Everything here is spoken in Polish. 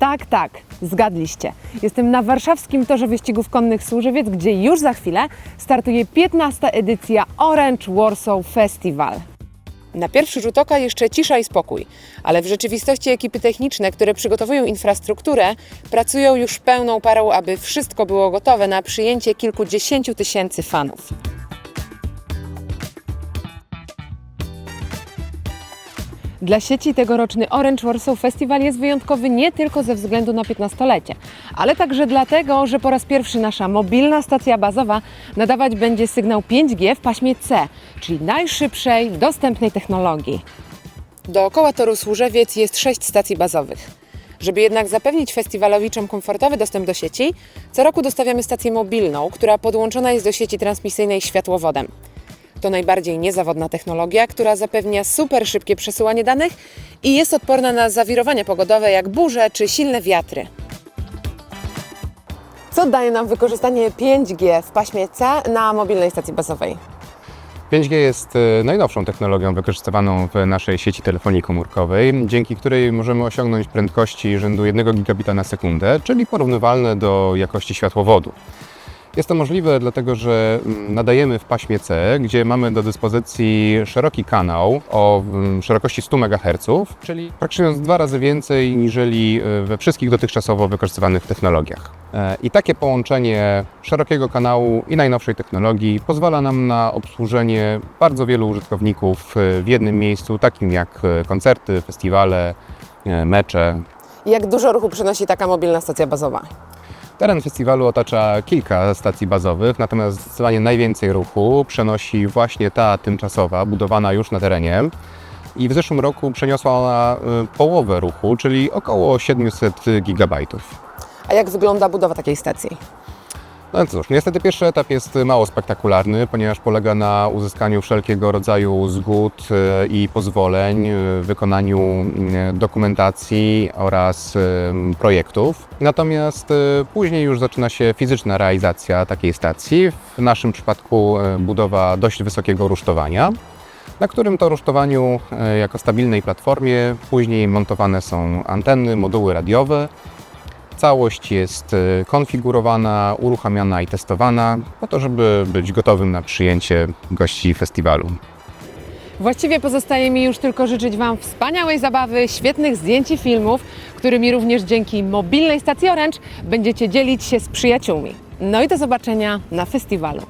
Tak, tak, zgadliście. Jestem na warszawskim torze wyścigów konnych Służewiec, gdzie już za chwilę startuje 15. edycja Orange Warsaw Festival. Na pierwszy rzut oka jeszcze cisza i spokój, ale w rzeczywistości ekipy techniczne, które przygotowują infrastrukturę, pracują już pełną parą, aby wszystko było gotowe na przyjęcie kilkudziesięciu tysięcy fanów. Dla sieci tegoroczny Orange Warsaw Festival jest wyjątkowy nie tylko ze względu na 15-lecie, ale także dlatego, że po raz pierwszy nasza mobilna stacja bazowa nadawać będzie sygnał 5G w paśmie C, czyli najszybszej dostępnej technologii. Dookoła toru Służewiec jest sześć stacji bazowych. Żeby jednak zapewnić festiwalowiczom komfortowy dostęp do sieci, co roku dostawiamy stację mobilną, która podłączona jest do sieci transmisyjnej światłowodem. To najbardziej niezawodna technologia, która zapewnia super szybkie przesyłanie danych i jest odporna na zawirowania pogodowe jak burze czy silne wiatry. Co daje nam wykorzystanie 5G w paśmie C na mobilnej stacji bazowej? 5G jest e, najnowszą technologią wykorzystywaną w naszej sieci telefonii komórkowej, dzięki której możemy osiągnąć prędkości rzędu 1 gigabita na sekundę, czyli porównywalne do jakości światłowodu. Jest to możliwe dlatego, że mm, nadajemy w paśmie C, gdzie mamy do dyspozycji szeroki kanał o mm, szerokości 100 MHz, czyli praktycznie dwa razy więcej niżeli e, we wszystkich dotychczasowo wykorzystywanych technologiach. E, I takie połączenie szerokiego kanału i najnowszej technologii pozwala nam na obsłużenie bardzo wielu użytkowników e, w jednym miejscu, takim jak koncerty, festiwale, mecze, Jak dużo ruchu przynosi taka mobilna stacja bazowa? Teren festiwalu otacza kilka stacji bazowych, natomiast zdecydowanie najwięcej ruchu przenosi właśnie ta tymczasowa, budowana już na terenie. I w zeszłym roku przeniosła ona y, połowę ruchu, czyli około 700 gigabajtów. A jak wygląda budowa takiej stacji? No cóż, niestety pierwszy etap jest mało spektakularny, ponieważ polega na uzyskaniu wszelkiego rodzaju zgód y, i pozwoleń, wykonaniu y, dokumentacji oraz y, projektów. Natomiast y, później już zaczyna się fizyczna realizacja takiej stacji. W naszym przypadku budowa dość wysokiego rusztowania. Na którym to rusztowaniu, jako stabilnej platformie, później montowane są anteny, moduły radiowe, Całość jest y, konfigurowana, uruchamiana i testowana po to, żeby być gotowym na przyjęcie gości festiwalu. Właściwie pozostaje mi już tylko życzyć Wam wspaniałej zabawy, świetnych zdjęć i filmów, którymi również dzięki mobilnej stacji Orange będziecie dzielić się z przyjaciółmi. No i do zobaczenia na festiwalu.